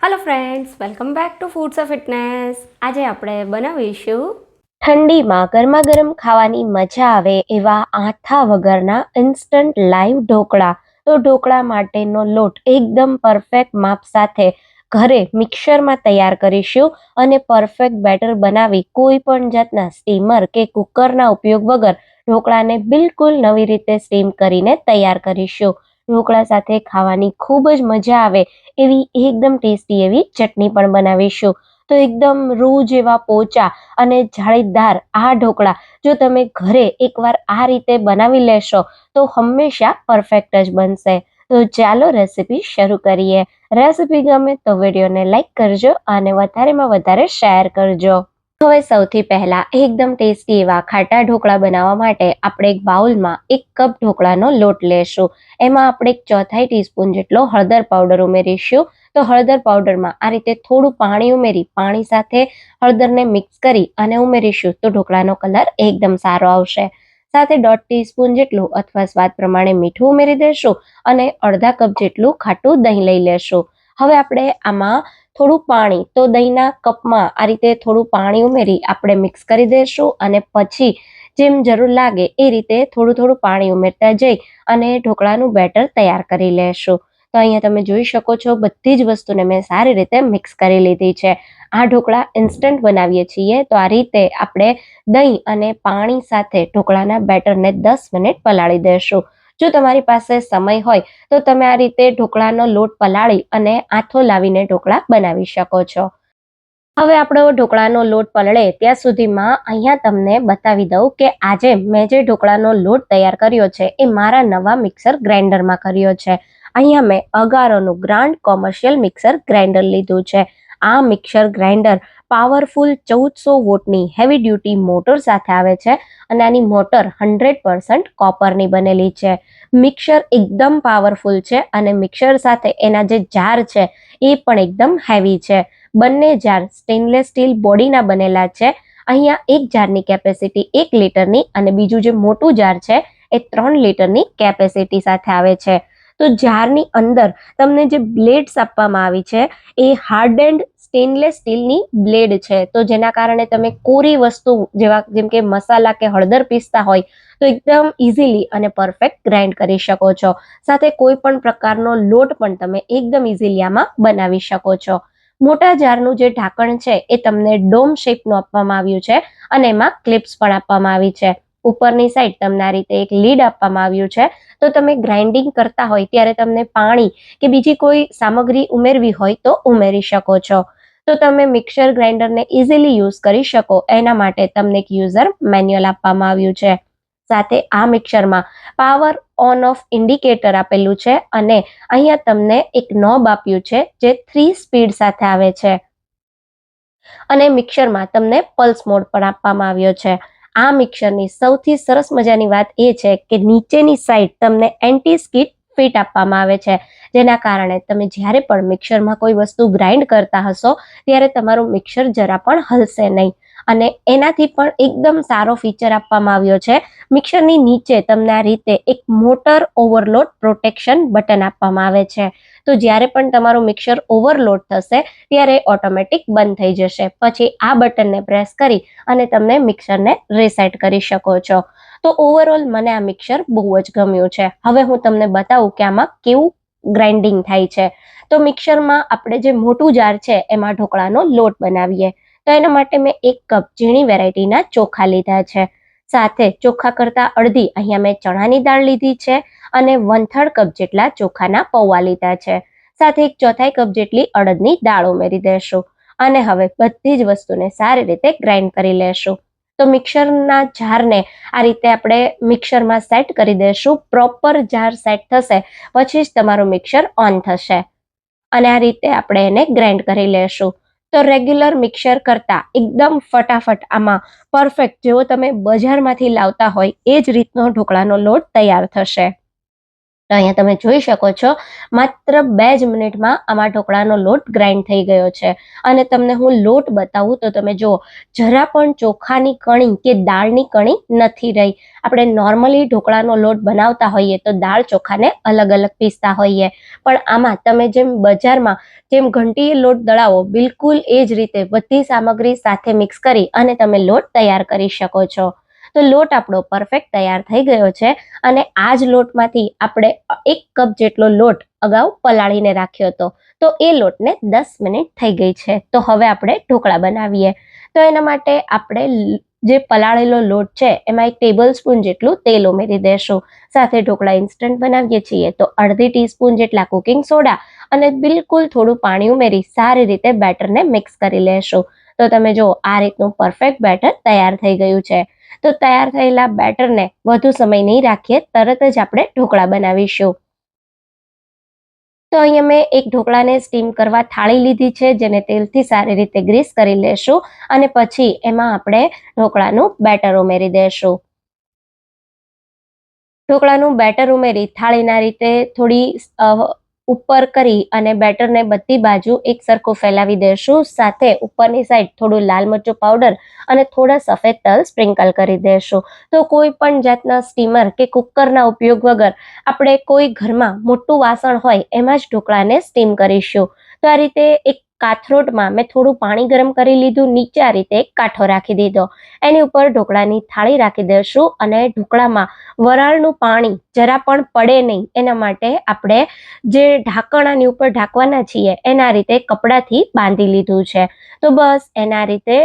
Hello friends welcome back to foods of fitness આજે આપણે બનાવીશું ઠંડીમાં ગરમા ગરમ ખાવાની મજા આવે એવા આથા વગરના ઇન્સ્ટન્ટ લાઈવ ઢોકળા. તો ઢોકળા માટેનો લોટ એકદમ પરફેક્ટ માપ સાથે ઘરે મિક્સરમાં તૈયાર કરીશું અને પરફેક્ટ બેટર બનાવી કોઈ પણ જાતના સ્ટીમર કે કુકરના ઉપયોગ વગર ઢોકળાને બિલકુલ નવી રીતે સ્ટીમ કરીને તૈયાર કરીશું. ઢોકળા સાથે ખાવાની ખૂબ જ મજા આવે એવી એકદમ ટેસ્ટી એવી ચટણી પણ બનાવીશું. તો એકદમ રૂ જેવા પોચા અને જાળીદાર આ ઢોકળા જો તમે ઘરે એકવાર આ રીતે બનાવી લેશો તો હંમેશા પરફેક્ટ જ બનશે. તો ચાલો રેસીપી શરૂ કરીએ. રેસીપી ગમે તો વિડીયોને લાઈક કરજો અને વધારેમાં વધારે શેર કરજો. હવે સૌથી પહેલા એકદમ ટેસ્ટી એવા ખાટા ઢોકળા બનાવવા માટે આપણે એક બાઉલમાં એક કપ ઢોકળાનો લોટ લેશું. એમાં આપણે એક ચોથાઈ ટીસ્પૂન જેટલો હળદર પાવડર ઉમેરીશું. તો હળદર પાવડરમાં આ રીતે થોડું પાણી ઉમેરી, પાણી સાથે હળદરને મિક્સ કરી અને ઉમેરીશું તો ઢોકળાનો કલર એકદમ સારો આવશે. સાથે દોઢ ટીસ્પૂન જેટલું અથવા સ્વાદ પ્રમાણે મીઠું ઉમેરી દેશું અને અડધા કપ જેટલું ખાટું દહીં લઈ લેશું. હવે આપણે આમાં થોડું પાણી તો દહીંના કપમાં આ રીતે થોડું પાણી ઉમેરી આપણે મિક્સ કરી દઈશું અને પછી જેમ જરૂર લાગે એ રીતે થોડું થોડું પાણી ઉમેરતા જઈ અને ઢોકળાનું બેટર તૈયાર કરી લેશું. તો અહીંયા તમે જોઈ શકો છો બધી જ વસ્તુને મેં સારી રીતે મિક્સ કરી લીધી છે. આ ઢોકળા ઇન્સ્ટન્ટ બનાવીએ છીએ તો આ રીતે આપણે દહીં અને પાણી સાથે ઢોકળાના બેટરને દસ મિનિટ પલાળી દેશું. જો તમારી પાસે સમય હોય, તો તમે આ રીતે ઢોકળાનો લોટ પલાળી અને આથો લાવીને ઢોકળા બનાવી શકો છો. હવે આપણો ઢોકળાનો લોટ પલળે ત્યાં સુધીમાં અહીંયા તમને બતાવી દઉં કે આજે મેં જે ઢોકળાનો લોટ તૈયાર કર્યો છે, એ મારા નવા મિક્સર ગ્રાઇન્ડરમાં કર્યો છે. અહીંયા મેં અગારોનું ગ્રાન્ડ કોમર્શિયલ મિક્સર ગ્રાઇન્ડર લીધું છે. આ મિક્સર ગ્રાઇન્ડર પાવરફુલ ચૌદસો વોટની હેવી ડ્યુટી મોટર સાથે આવે છે અને આની મોટર હંડ્રેડ પર્સન્ટ કોપરની બનેલી છે. મિક્સર એકદમ પાવરફુલ છે અને મિક્સર સાથે એના જે જાર છે એ પણ એકદમ હેવી છે. બંને જાર સ્ટેનલેસ સ્ટીલ બોડીના બનેલા છે. અહીંયા એક જારની કેપેસિટી એક લીટરની અને બીજું જે મોટું જાર છે એ ત્રણ લીટરની કેપેસિટી સાથે આવે છે. તો જારની અંદર તમને જે બ્લેડ્સ આપવામાં આવી છે એ હાર્ડ એન્ડ સ્ટેનલેસ સ્ટીલની બ્લેડ છે. તો જેના કારણે તમે કોરી વસ્તુ જેવા જેમ કે મસાલા કે હળદર પીસતા હોય, તો એકદમ ઇઝીલી અને પરફેક્ટ ગ્રાઇન્ડ કરી શકો છો. સાથે કોઈ પણ પ્રકારનો લોટ પણ તમે એકદમ ઇઝીલી આમાં બનાવી શકો છો. મોટા જારનું જે ઢાંકણ છે, એ તમને ડોમ શેપનું આપવામાં આવ્યું છે અને એમાં ક્લિપ્સ પણ આપવામાં આવી છે. ઉપરની સાઈડ તમને આ રીતે એક લીડ આપવામાં આવ્યું છે. તો તમે ગ્રાઇન્ડિંગ કરતા હોય, ત્યારે તમને પાણી કે બીજી કોઈ સામગ્રી ઉમેરવી હોય તો ઉમેરી શકો છો. તો તમે મિક્સર ગ્રાઇન્ડરને ઇઝીલી યુઝ કરી શકો. એના માટે તમને એક યુઝર મેન્યુઅલ આપવામાં આવ્યું છે. સાથે આ મિક્સરમાં પાવર ઓન ઓફ ઇન્ડિકેટર આપેલું છે અને અહીંયા તમને એક નોબ આપ્યું છે જે થ્રી સ્પીડ સાથે આવે છે. અને મિક્સરમાં તમને પલ્સ મોડ પણ આપવામાં આવ્યો છે. આ મિક્સરની સૌથી સરસ મજાની વાત એ છે કે નીચેની સાઈડ તમને એન્ટી સ્કીટ ફિટ આપવામાં આવે છે. જેના કારણે તમે જ્યારે પણ મિક્સરમાં કોઈ વસ્તુ ગ્રાઇન્ડ કરતા હશો, ત્યારે તમારું મિક્સર જરા પણ હલશે નહીં. અને એનાથી પણ એકદમ સારો ફીચર આપવામાં આવ્યો છે. મિક્સરની નીચે તમને આ રીતે એક મોટર ઓવરલોડ પ્રોટેક્શન બટન આપવામાં આવે છે. તો જ્યારે પણ તમારું મિક્સર ઓવરલોડ થશે, ત્યારે ઓટોમેટિક બંધ થઈ જશે. પછી આ બટનને પ્રેસ કરી અને તમે મિક્સરને રીસેટ કરી શકો છો. તો ઓવરઓલ મને આ મિક્સર બહુ જ ગમ્યું છે. હવે હું તમને બતાવું કે આમાં કેવું ગ્રાઇન્ડિંગ થાય છે. તો મિક્સરમાં આપણે જે મોટું જાર છે, એમાં ઢોકળાનો લોટ બનાવીએ. તો એના માટે મેં એક કપ ઝીણી વેરાયટીના ચોખા લીધા છે. સાથે ચોખા કરતાં અડધી અહીંયા મેં ચણાની દાળ લીધી છે અને વન થર્ડ કપ જેટલા ચોખાના પૌવા લીધા છે. સાથે એક ચોથાઈ કપ જેટલી અડદની દાળ ઉમેરી દેશું અને હવે બધી જ વસ્તુને સારી રીતે ગ્રાઇન્ડ કરી લેશું. તો મિક્સરના જારને આ રીતે આપણે મિક્સરમાં સેટ કરી દઈશું પ્રોપર જાર સેટ થશે, પછી જ તમારું મિક્સર ઓન થશે. અને આ રીતે આપણે એને ગ્રાઇન્ડ કરી લેશું. તો રેગ્યુલર મિક્સર કરતાં એકદમ ફટાફટ આમાં પરફેક્ટ જેવો તમે બજારમાંથી લાવતા હોય એ જ રીતનો ઢોકળાનો લોટ તૈયાર થશે. તો અહીંયા તમે જોઈ શકો છો, માત્ર બે જ મિનિટમાં આમાં ઢોકળાનો લોટ ગ્રાઇન્ડ થઈ ગયો છે. અને તમને હું લોટ બતાવું તો તમે જુઓ, જરા પણ ચોખાની કણી કે દાળની કણી નથી રહી. આપણે નોર્મલી ઢોકળાનો લોટ બનાવતા હોઈએ તો દાળ ચોખાને અલગ અલગ પીસતા હોઈએ. પણ આમાં તમે જેમ બજારમાં જેમ ઘંટીએ લોટ દળાવો, બિલકુલ એ જ રીતે બધી સામગ્રી સાથે મિક્સ કરી અને તમે લોટ તૈયાર કરી શકો છો. તો લોટ આપણો પરફેક્ટ તૈયાર થઈ ગયો છે. અને આ જ લોટમાંથી આપણે એક કપ જેટલો લોટ અગાઉ પલાળીને રાખ્યો હતો. તો એ લોટને દસ મિનિટ થઈ ગઈ છે. તો હવે આપણે ઢોકળા બનાવીએ. તો એના માટે આપણે જે પલાળેલો લોટ છે, એમાં એક ટેબલ સ્પૂન જેટલું તેલ ઉમેરી દેશું. સાથે ઢોકળા ઇન્સ્ટન્ટ બનાવીએ છીએ. તો અડધી ટીસ્પૂન જેટલા કુકિંગ સોડા અને બિલકુલ થોડું પાણી ઉમેરી સારી રીતે બેટરને મિક્સ કરી લેશું. તો તમે જો આ રીતનું પરફેક્ટ બેટર તૈયાર થઈ ગયું છે. તો તૈયાર થયેલા બેટરને વધુ સમય નહીં રાખીએ, તરત જ આપણે ઢોકળા બનાવીશું. તો અહીંયા મેં એક ઢોકળાને સ્ટીમ કરવા થાળી લીધી છે, જેને તેલથી સારી રીતે ગ્રીસ કરી લેશું અને પછી એમાં આપણે ઢોકળાનું બેટર ઉમેરી દેશું. ઢોકળાનું બેટર ઉમેરી થાળીના રીતે થોડી ઉપર કરી અને બેટરને બધી બાજુ એક સરખું ફેલાવી દેશું. સાથે ઉપરની સાઈડ થોડું લાલ મરચું પાવડર અને થોડા સફેદ તલ સ્પ્રિંકલ કરી દેશું. તો કોઈ પણ જાતના સ્ટીમર કે કુકરના ઉપયોગ વગર આપણે કોઈ ઘરમાં મોટું વાસણ હોય એમાં જ ઢોકળાને સ્ટીમ કરીશું. તો આ રીતે એક કાથરોટમાં મેં થોડું પાણી ગરમ કરી લીધું, નીચે આ રીતે કાંઠો રાખી દીધો. એની ઉપર ઢોકળાની થાળી રાખી દઈશું અને ઢોકળામાં વરાળનું પાણી જરા પણ પડે નહીં, એના માટે આપણે જે ઢાંકણાની ઉપર ઢાંકવાના છીએ, એના રીતે કપડાથી બાંધી લીધું છે. તો બસ, એના રીતે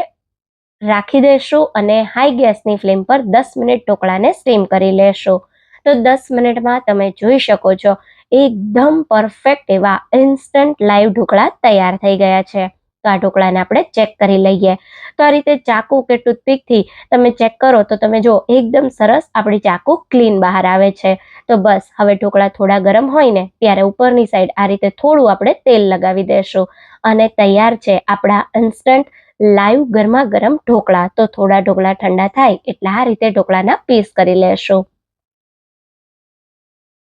રાખી દઈશું અને હાઈ ગેસની ફ્લેમ પર દસ મિનિટ ઢોકળાને સ્ટીમ કરી લેશું. તો દસ મિનિટમાં તમે જોઈ શકો છો એકદમ પરફેક્ટ એવા ઇન્સ્ટન્ટ લાઈવ ઢોકળા તૈયાર થઈ ગયા છે. તો આ ઢોકળાને આપણે ચેક કરી લઈએ. તો આ રીતે ચાકુ કે ટૂથપીકથી તમે ચેક કરો તો તમે જો એકદમ સરસ આપણી ચાકુ ક્લીન બહાર આવે છે. તો બસ, હવે ઢોકળા થોડા ગરમ હોય ને ત્યારે ઉપરની સાઈડ આ રીતે થોડું આપણે તેલ લગાવી દેશું. અને તૈયાર છે આપણા ઇન્સ્ટન્ટ લાઈવ ગરમા ગરમ ઢોકળા. તો થોડા ઢોકળા ઠંડા થાય એટલે આ રીતે ઢોકળાના પીસ કરી લેશું.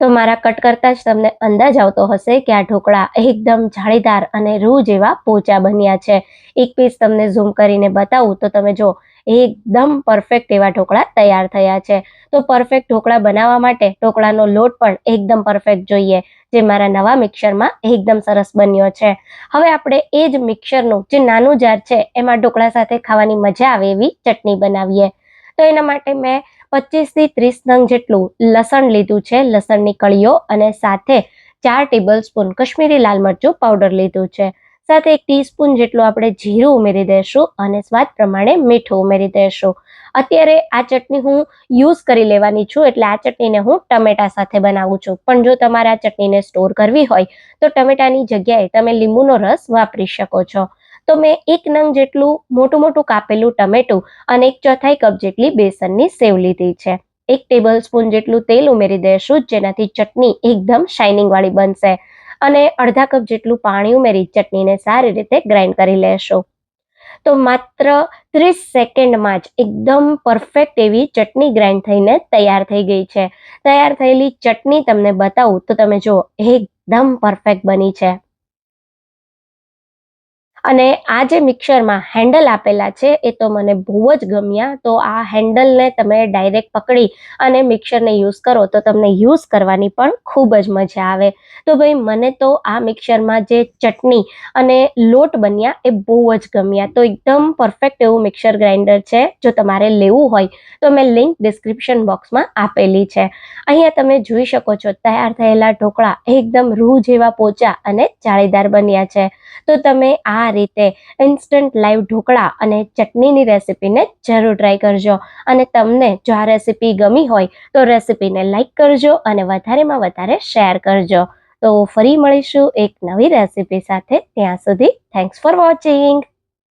તો મારા કટ કરતા જ તમને અંદાજ આવતો હશે કે આ ઢોકળા એકદમ જાળીદાર અને રૂ જેવા પોચા બન્યા છે. એક પીસ તમને ઝૂમ કરીને બતાવું તો તમે જો એકદમ પરફેક્ટ એવા ઢોકળા તૈયાર થયા છે. તો પરફેક્ટ ઢોકળા બનાવવા માટે ઢોકળાનો લોટ પણ એકદમ પરફેક્ટ જોઈએ, જે મારા નવા મિક્સરમાં એકદમ સરસ બન્યો છે. હવે આપણે એ જ મિક્સરનું જે નાનું જાર છે, એમાં ઢોકળા સાથે ખાવાની મજા આવે એવી ચટણી બનાવીએ. તો એના માટે મેં પચીસથી ત્રીસ નંગ જેટલું લસણ લીધું છે, લસણની કળીઓ અને સાથે ચાર ટેબલ સ્પૂન કશ્મીરી લાલ મરચું પાવડર લીધું છે. સાથે એક ટીસ્પૂન જેટલું આપણે જીરું ઉમેરી દઈશું અને સ્વાદ પ્રમાણે મીઠું ઉમેરી દઈશું અત્યારે આ ચટણી હું યુઝ કરી લેવાની છું, એટલે આ ચટણીને હું ટમેટા સાથે બનાવું છું. પણ જો તમારે આ ચટણીને સ્ટોર કરવી હોય, તો ટમેટાની જગ્યાએ તમે લીંબુનો રસ વાપરી શકો છો. તો મેં એક નંગ જેટલું મોટું મોટું કાપેલું ટમેટું અને એક ચોથાઈ કપ જેટલી બેસનની સેવ લીધી છે. એક ટેબલ સ્પૂન જેટલું તેલ ઉમેરી દેશું જેનાથી ચટણી એકદમ શાઇનિંગ વાળી બનશે. અને અડધા કપ જેટલું પાણી ઉમેરી ચટણીને સારી રીતે ગ્રાઇન્ડ કરી લેશું. તો માત્ર ત્રીસ સેકન્ડમાં જ એકદમ પરફેક્ટ એવી ચટણી ગ્રાઇન્ડ થઈને તૈયાર થઈ ગઈ છે. તૈયાર થયેલી ચટણી તમને બતાવું તો તમે જુઓ, એકદમ પરફેક્ટ બની છે. અને આ જે મિક્સરમાં હેન્ડલ આપેલા છે, એ તો મને બહુ જ ગમ્યા. તો આ હેન્ડલને તમે ડાયરેક્ટ પકડી અને મિક્સરને યુઝ કરો તો તમને યુઝ કરવાની પણ ખૂબ જ મજા આવે. તો ભાઈ, મને તો આ મિક્સરમાં જે ચટણી અને લોટ બન્યા એ બહુ જ ગમ્યા. તો એકદમ પરફેક્ટ એવું મિક્સર ગ્રાઇન્ડર છે, જો તમારે લેવું હોય તો મેં લિંક ડિસ્ક્રિપ્શન બોક્સમાં આપેલી છે. અહીંયા તમે જોઈ શકો છો, તૈયાર થયેલા ઢોકળા એકદમ રૂ જેવા પોચા અને જાળીદાર બન્યા છે. તો તમે આ રીતે ઇન્સ્ટન્ટ લાઈવ ઢોકળા અને ચટણીની રેસીપીને જરૂર ટ્રાય કરજો. અને તમને જો આ રેસીપી ગમી હોય તો રેસીપીને લાઈક કરજો અને વધારેમાં વધારે શેર કરજો. તો ફરી મળીશું એક નવી રેસીપી સાથે ત્યાં સુધી થેન્ક્સ ફોર વોચિંગ